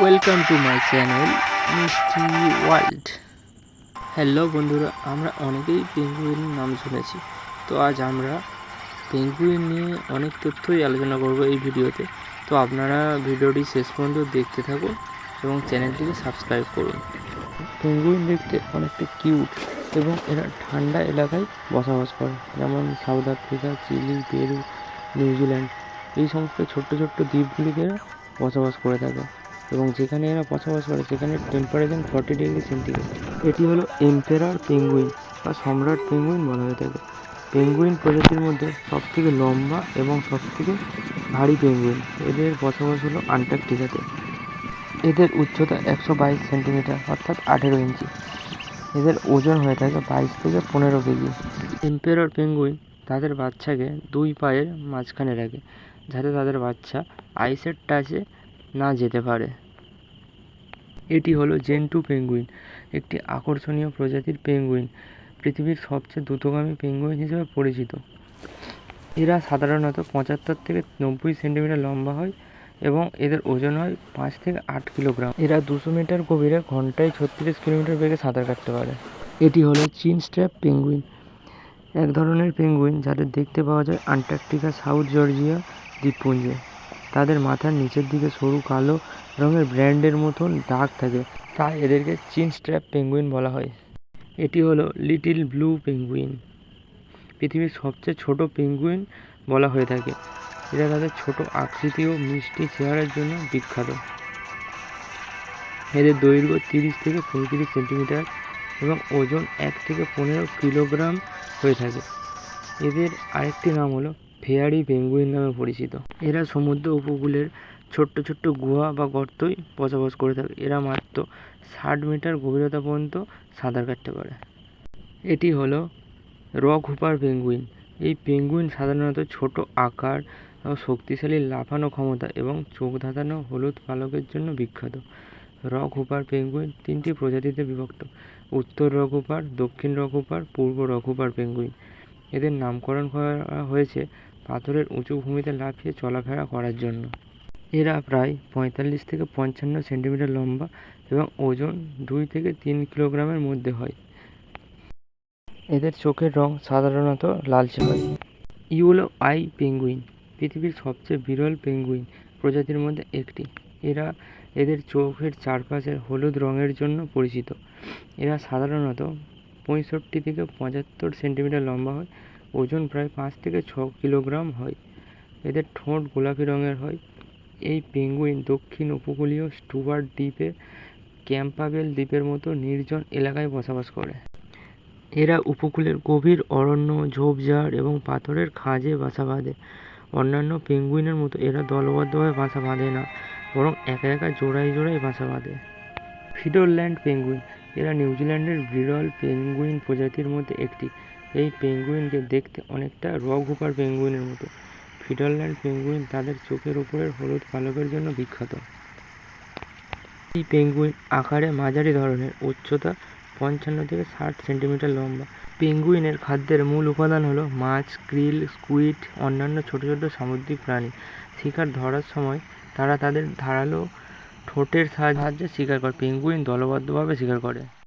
Welcome to my channel Mishti world hello বন্ধুরা, আমরা অনেকেই পেঙ্গুইন নাম শুনেছি। তো আজ আমরা পেঙ্গুইন নিয়ে অনেক তথ্যই আলোচনা করব এই ভিডিওতে। তো আপনারা ভিডিওটি শেষ পর্যন্ত দেখতে থাকুন এবং চ্যানেলটিকে সাবস্ক্রাইব করুন। পেঙ্গুইন দেখতে অনেকটা কিউট এবং এরা ঠান্ডা এলাকায় বসবাস করে। যেমন South Africa, Chile, Peru, New Zealand এই সমস্ত ছোট্ট ছোট্ট দ্বীপগুলিতে এরা বসবাস করে থাকে। এবং যেখানে এরা বসবাস করে সেখানে টেম্পারেচার ফর্টি ডিগ্রি সেন্টিগ্রেড এটি হলো এম্পেরার পেঙ্গুইন বা সম্রাট পেঙ্গুইন বলা হয়ে থাকে। পেঙ্গুইন প্রজাতির মধ্যে সবথেকে লম্বা এবং সবথেকে ভারী পেঙ্গুইন এদের বসবাস হলো আন্টার্কটিকাতে। এদের উচ্চতা একশো বাইশ সেন্টিমিটার, অর্থাৎ আঠেরো ইঞ্চি। এদের ওজন হয়ে থাকে বাইশ থেকে পনেরো কেজি। এম্পেরর পেঙ্গুইন তাদের বাচ্চাকে দুই পায়ের মাঝখানে রাখে, যাতে তাদের বাচ্চা আইসের টাচে না যেতে পারে। এটি হলো জেন্টু পেঙ্গুইন, একটি আকর্ষণীয় প্রজাতির পেঙ্গুইন, পৃথিবীর সবচেয়ে দ্রুতগামী পেঙ্গুইন হিসেবে পরিচিত। এরা সাধারণত পঁচাত্তর থেকে নব্বই সেন্টিমিটার লম্বা হয় এবং এদের ওজন হয় পাঁচ থেকে আট কিলোগ্রাম। এরা দুশো মিটার গভীরে, ঘন্টায় ছত্রিশ কিলোমিটার বেগে সাঁতার কাটতে পারে। এটি হলো চিন স্ট্র্যাপ পেঙ্গুইন, এক ধরনের পেঙ্গুইন যাদের দেখতে পাওয়া যায় আন্টার্কটিকা সাউথ জর্জিয়া দ্বীপপুঞ্জে। তাদের মাথার নিচের দিকে সরু কালো রঙের ব্র্যান্ডের মতন দাগ থাকে তাই এদেরকে চিন স্ট্র্যাপ পেঙ্গুইন বলা হয়। এটি হলো লিটিল ব্লু পেঙ্গুইন। পৃথিবীর সবচেয়ে ছোট পেঙ্গুইন বলা হয়ে থাকে। এরা তাদের ছোট আকৃতি ও মিষ্টি চেহারার জন্য বিখ্যাত। এদের দৈর্ঘ্য তিরিশ থেকে পঁয়ত্রিশ সেন্টিমিটার এবং ওজন এক থেকে পনেরো কিলোগ্রাম হয়ে থাকে। এদের আরেকটি নাম হলো ফেয়ারি পেঙ্গুইন নামে পরিচিত। এরা সমুদ্র উপকূলের ছোট্ট ছোট্ট গুহা বা গর্তই বসবাস করে থাকে। এরা মাত্র ষাট মিটার গভীরতা পর্যন্ত সাঁতার কাটতে পারে। এটি হলো রক হুপার পেঙ্গুইন। এই পেঙ্গুইন সাধারণত ছোট আকার ও শক্তিশালী লাফানো ক্ষমতা এবং চোখ ধাঁধানো হলুদ পালকের জন্য বিখ্যাত। রক হুপার পেঙ্গুইন তিনটি প্রজাতিতে বিভক্ত। উত্তর রক হুপার দক্ষিণ রক হুপার পূর্ব রক হুপার পেঙ্গুইন। এদের নামকরণ করা হয়েছে পাথরের উঁচু ভূমিতে লাফিয়ে চলাফেরা করার জন্য। এরা প্রায় পঁয়তাল্লিশ থেকে পঞ্চান্ন সেন্টিমিটার লম্বা এবং ওজন দুই থেকে তিন কিলোগ্রামের মধ্যে হয়। এদের চোখের রং সাধারণত লালচে হয়। ইউলো আই পেঙ্গুইন, পৃথিবীর সবচেয়ে বিরল পেঙ্গুইন প্রজাতির মধ্যে একটি। এরা এদের চোখের চারপাশের হলুদ রঙের জন্য পরিচিত। এরা সাধারণত পঁয়ষট্টি থেকে পঁচাত্তর সেন্টিমিটার লম্বা হয় ওজন প্রায় পাঁচ থেকে ছ কিলোগ্রাম হয়। এদের ঠোঁট গোলাপি রঙের হয়। এই পেঙ্গুইন দক্ষিণ উপকূলীয় স্টুয়ার্ট দ্বীপে ক্যাম্পাবেল দ্বীপের মতো নির্জন এলাকায় বসবাস করে। এরা উপকূলের গভীর অরণ্য, ঝোপঝাড় এবং পাথরের খাঁজে বাসা বাঁধে। অন্যান্য পেঙ্গুইনের মতো এরা দলবদ্ধভাবে বাসা বাঁধে না, বরং একা একা জোড়ায় জোড়ায় বাসা বাঁধে। ফিডরল্যান্ড পেঙ্গুইন, এরা নিউজিল্যান্ডের বিরল পেঙ্গুইন প্রজাতির মধ্যে একটি। এই পেঙ্গুইনকে দেখতে অনেকটা রক হুপার পেঙ্গুইনের মতো। ফিডারল্যান্ড পেঙ্গুইন তাদের চোখের ওপরের হলুদ পালকের জন্য বিখ্যাত। এই পেঙ্গুইন আকারে মাঝারি ধরনের, উচ্চতা পঞ্চান্ন থেকে ষাট সেন্টিমিটার লম্বা। পেঙ্গুইনের খাদ্যের মূল উপাদান হলো মাছ, ক্রিল, স্কুইড, অন্যান্য ছোট ছোট সামুদ্রিক প্রাণী। শিকার ধরার সময় তারা তাদের ধারালো ঠোঁটের সাহায্যে শিকার করে। পেঙ্গুইন দলবদ্ধভাবে শিকার করে।